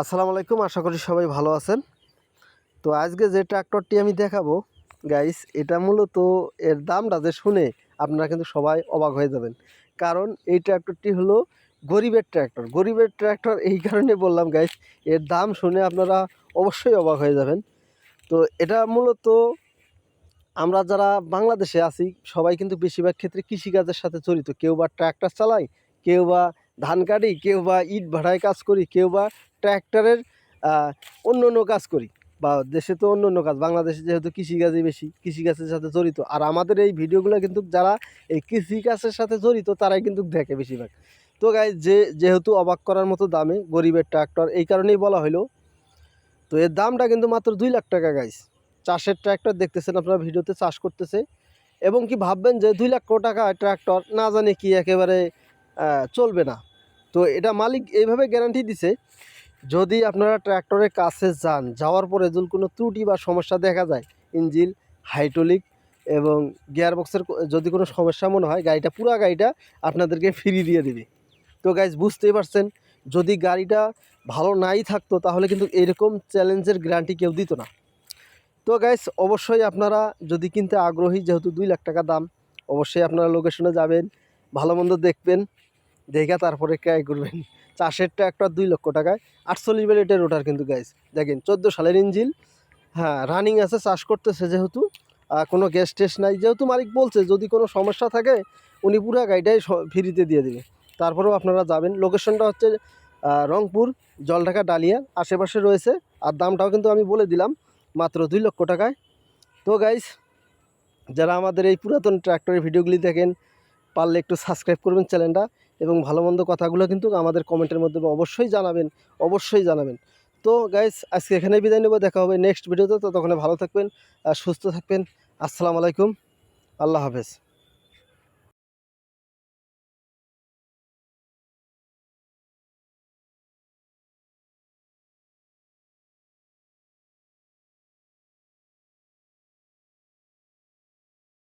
আসসালামু আলাইকুম, আশা করি সবাই ভালো আছেন। তো আজকে যে ট্র্যাক্টরটি আমি দেখাবো গাইস এটা মূলত এর দামটা যে শুনে আপনারা কিন্তু সবাই অবাক হয়ে যাবেন। কারণ এই ট্র্যাক্টরটি হলো গরিবের ট্র্যাক্টর গরিবের ট্র্যাক্টর এই কারণে বললাম গাইস এর দাম শুনে আপনারা অবশ্যই অবাক হয়ে যাবেন। তো এটা মূলত আমরা যারা বাংলাদেশে আছি, সবাই কিন্তু বেশিরভাগ ক্ষেত্রে কৃষিকাজের সাথে জড়িত। কেউ বা ট্র্যাক্টর চালাই, কেউ বা ধান কাটি, কেউ বা ইট ভাড়ায় কাজ করি, কেউ বা ট্র্যাক্টরের অন্য অন্য কাজ করি। বা দেশে তো অন্য অন্য কাজ, বাংলাদেশে যেহেতু কৃষিকাজই বেশি, কৃষিকাজের সাথে জড়িত। আর আমাদের এই ভিডিওগুলো কিন্তু যারা এই কৃষিকাজের সাথে জড়িত, তারাই কিন্তু দেখে বেশিরভাগ। তো গাই যে, যেহেতু অবাক করার মতো দামে গরিবের ট্র্যাক্টর, এই কারণেই বলা হলো তো এর দামটা কিন্তু মাত্র দুই লাখ টাকা গাইস চাষের ট্র্যাক্টর দেখতেছেন আপনারা ভিডিওতে, চাষ করতেছে। এবং কি ভাববেন যে দুই লক্ষ টাকা ট্র্যাক্টর, না জানে কি একেবারে চলবে না। তো এটা মালিক এইভাবে গ্যারান্টি দিছে। যদি আপনারা ট্র্যাক্টরের কাছে যান, যাওয়ার পরে যদি কোনো ত্রুটি বা সমস্যা দেখা যায় ইঞ্জিল হাইড্রোলিক এবং গিয়ারবক্সের যদি কোনো সমস্যা মনে হয়, গাড়িটা, পুরো গাড়িটা আপনাদেরকে ফ্রি দিয়ে দিবে। তো গাইজ বুঝতেই পারছেন, যদি গাড়িটা ভালো নাই থাকতো, তাহলে কিন্তু এরকম চ্যালেঞ্জের গ্যারান্টি কেউ দিত না। তো গাইস অবশ্যই আপনারা যদি কিনতে আগ্রহী, যেহেতু দুই লাখ টাকা দাম, অবশ্যই আপনারা লোকেশনে যাবেন, ভালো মন্দ দেখবেন, দেখে তারপরে ক্রয় করবেন। চাষের ট্র্যাক্টর দুই লক্ষ টাকায়। আটচল্লিশ বেলেটের রোটার কিন্তু গাইস দেখেন চোদ্দ সালের ইঞ্জিল হ্যাঁ রানিং আছে, চাষ করতেছে যেহেতু। কোনো গ্যাস টেস নাই। যেহেতু মালিক বলছে, যদি কোনো সমস্যা থাকে, উনি পুরো গাড়িটাই ফ্রিতে দিয়ে দেবে। তারপরেও আপনারা যাবেন। লোকেশনটা হচ্ছে রংপুর, জলঢাকা, ডালিয়া। আশেপাশে রয়েছে। আর দামটাও কিন্তু আমি বলে দিলাম, মাত্র দুই লক্ষ টাকায়। তো গাইস যারা আমাদের এই পুরাতন ট্র্যাক্টরের ভিডিওগুলি দেখেন পারলে একটু সাবস্ক্রাইব করবেন চ্যানেলটা এবং ভালো মন্দ কথাগুলো কিন্তু আমাদের কমেন্টের মধ্যে অবশ্যই জানাবেন অবশ্যই জানাবেন। তো গাইস আজকে এখানেই বিদায় নেব, দেখা হবে নেক্সট ভিডিওতে তো ততক্ষণে ভালো থাকবেন আর সুস্থ থাকবেন। আসসালামু আলাইকুম, আল্লাহ হাফেজ।